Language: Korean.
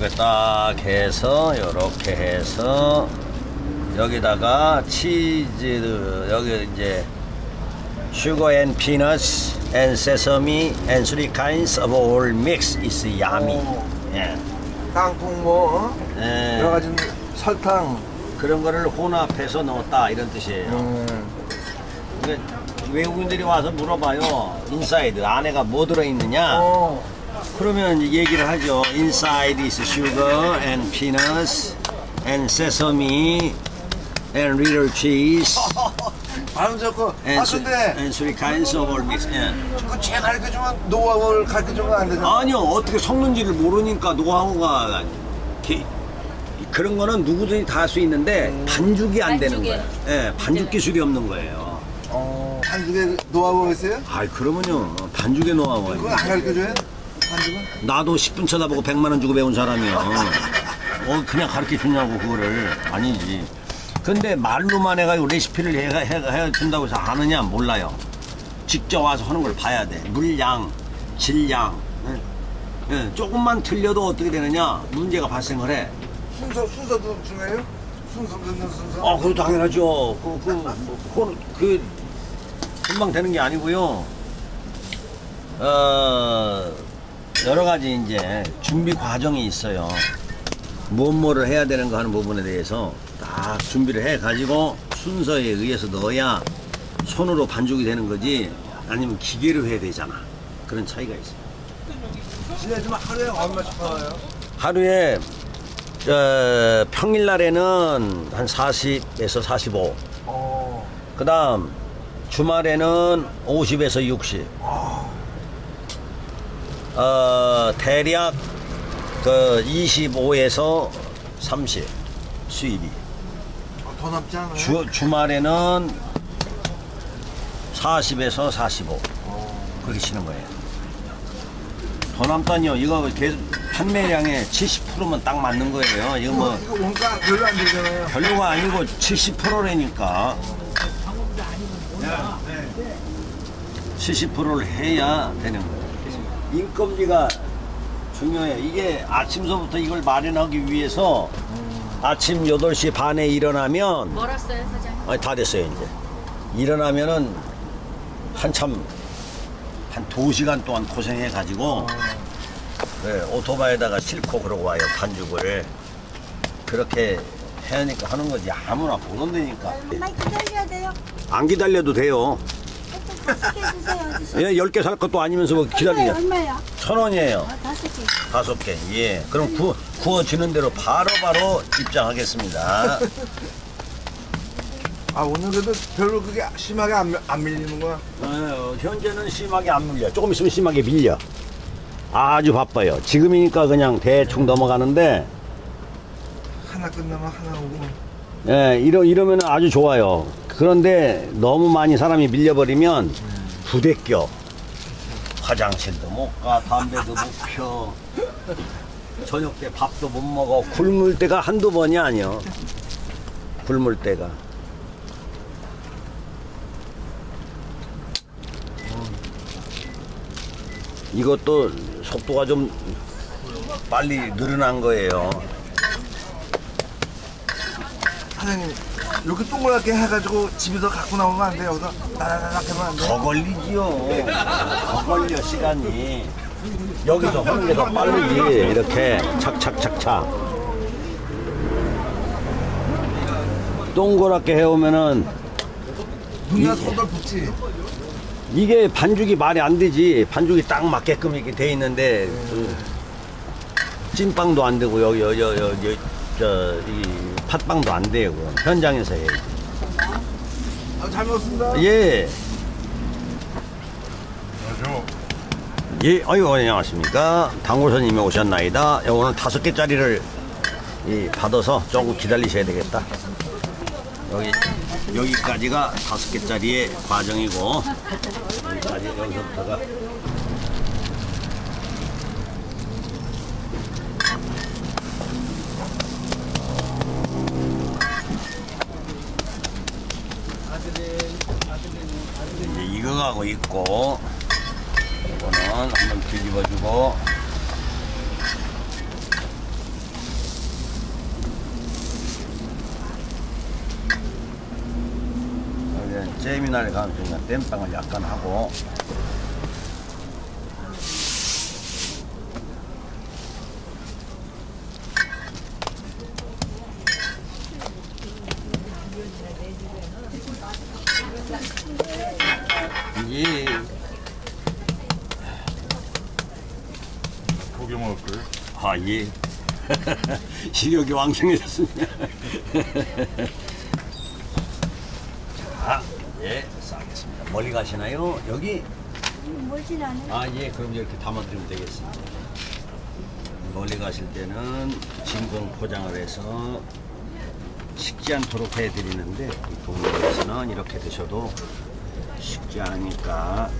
이렇게 딱 해서 이렇게 해서 여기다가 치즈 여기 이제 sugar and peanuts and sesame and three kinds of all mix is yummy. 오. 예. 땅콩 뭐 어? 예. 여러 가지 설탕. 그런 거를 혼합해서 넣었다 이런 뜻이에요. 음. 그러니까 외국인들이 와서 물어봐요. 인사이드 안에가 뭐 들어있느냐? 어. 그러면 이제 얘기를 하죠. Inside is sugar and peanuts and sesame and little cheese 발음 좋고. 아 three- 근데 and three kinds of all mix. 예. 그제 가르쳐주면 노하우를 가르쳐주면 안 되잖아. 아니요, 어떻게 섞는지를 모르니까 노하우가 기- 그런 거는 누구든지 다 할 수 있는데 반죽이 안 되는 반죽이. 거예요. 예, 반죽 기술이 없는 거예요. 어. 한국에 노하우가 있어요? 아이 그러면요 반죽의 노하우가 그건 안 가르쳐줘요? 한국은? 나도 10분 쳐다보고 100만 원 주고 배운 사람이요. 어, 그냥 가르쳐 주냐고, 그거를. 아니지. 근데 말로만 해가지고 레시피를 해, 해, 해 준다고 해서 아느냐? 몰라요. 직접 와서 하는 걸 봐야 돼. 물량, 질량. 예. 예, 조금만 틀려도 어떻게 되느냐? 문제가 발생을 해. 순서 순서도 중요해요? 순서 듣는 순서? 어, 그거 당연하죠. 그, 그, 뭐, 그거는 그, 금방 되는 게 아니고요. 어, 여러 가지 이제 준비 과정이 있어요. 무엇 뭐를 해야 되는 거 하는 부분에 대해서 딱 준비를 해 가지고 순서에 의해서 넣어야 손으로 반죽이 되는 거지 아니면 기계로 해야 되잖아. 그런 차이가 있어요. 실례지만 하루에 얼마씩 팔아요? 하루에 어, 평일 날에는 한 40에서 45. 어. 그 다음 주말에는 50에서 60. 어, 대략 그 25에서 30 수입이. 어, 더 남지 않아요? 주, 주말에는 40에서 45. 그렇게 치는 거예요. 더 남다니요. 이거 계속 판매량의 70%면 딱 맞는 거예요. 이거 뭐 이거 원가 별로 안 들잖아요. 별로가 아니고 70%라니까. 70%를 해야 되는 거예요. 인건비가 중요해. 이게 아침서부터 이걸 마련하기 위해서 아침 8시 반에 일어나면 멀었어요, 사장님? 아니, 다 됐어요, 이제. 일어나면은 한참 한 두 시간 동안 고생해 가지고 네, 오토바이에다가 싣고 그러고 와요, 반죽을. 그렇게 해야니까 하는 거지. 아무나 못 온다니까. 많이 기다려야 돼요. 안 기다려도 돼요. 주세요. 아저씨. 예, 10개 살 것도 아니면서 뭐 기다리냐. 얼마요? 천 원이에요. 어, 다섯 개. 다섯 개. 예. 그럼 구, 구워지는 대로 바로바로 입장하겠습니다. 아 오늘 그래도 별로 그게 심하게 안, 밀- 안 밀리는 거야. 어, 현재는 심하게 안 밀려. 조금 있으면 심하게 밀려. 아주 바빠요. 지금이니까 그냥 대충 넘어가는데, 하나 끝나면 하나 오고. 예, 이러, 이러면 아주 좋아요. 그런데 너무 많이 사람이 밀려버리면 부대껴. 화장실도 못 가, 담배도 못 펴. 저녁 때 밥도 못 먹어. 굶을 때가 한두 번이 아니야. 굶을 때가. 이것도 속도가 좀 빨리 늘어난 거예요. 사장님 이렇게 동그랗게 해가지고 집에서 갖고 나오면 안 돼요. 여기서 나나나락 하면 안 돼요. 더 걸리지요. 더 걸려 시간이. 여기서 하는 게더 빠르지. 이렇게 착착착착. 동그랗게 해오면은 누나 손들 붙지. 이게 반죽이 말이 안 되지. 반죽이 딱 맞게끔 이렇게 돼 있는데 그 찐빵도 안 되고 여기 여기 여기 여기 저 이 팥빵도 안 돼요. 그건. 현장에서 해. 아, 잘 먹었습니다. 예. 예, 아유, 안녕하십니까. 당고선님이 오셨나이다. 예, 오늘 다섯 개짜리를 이, 받아서 조금 기다리셔야 되겠다. 여기 여기까지가 다섯 개짜리의 과정이고 여기까지 여기서부터가 이제 익어가고 있고 이거는 한번 뒤집어주고. 잼이 날 가능성이 땜빵을 약간 하고 이게 고기 먹을 거예요? 아, 예. 식욕이 왕성해졌습니다. 자, 예, 싸겠습니다. 멀리 가시나요? 여기? 멀진 않아요. 아, 예, 그럼 이렇게 담아드리면 되겠습니다. 멀리 가실 때는 진공 포장을 해서 식지 않도록 해드리는데, 이 동네에서는 이렇게 드셔도 식지 않으니까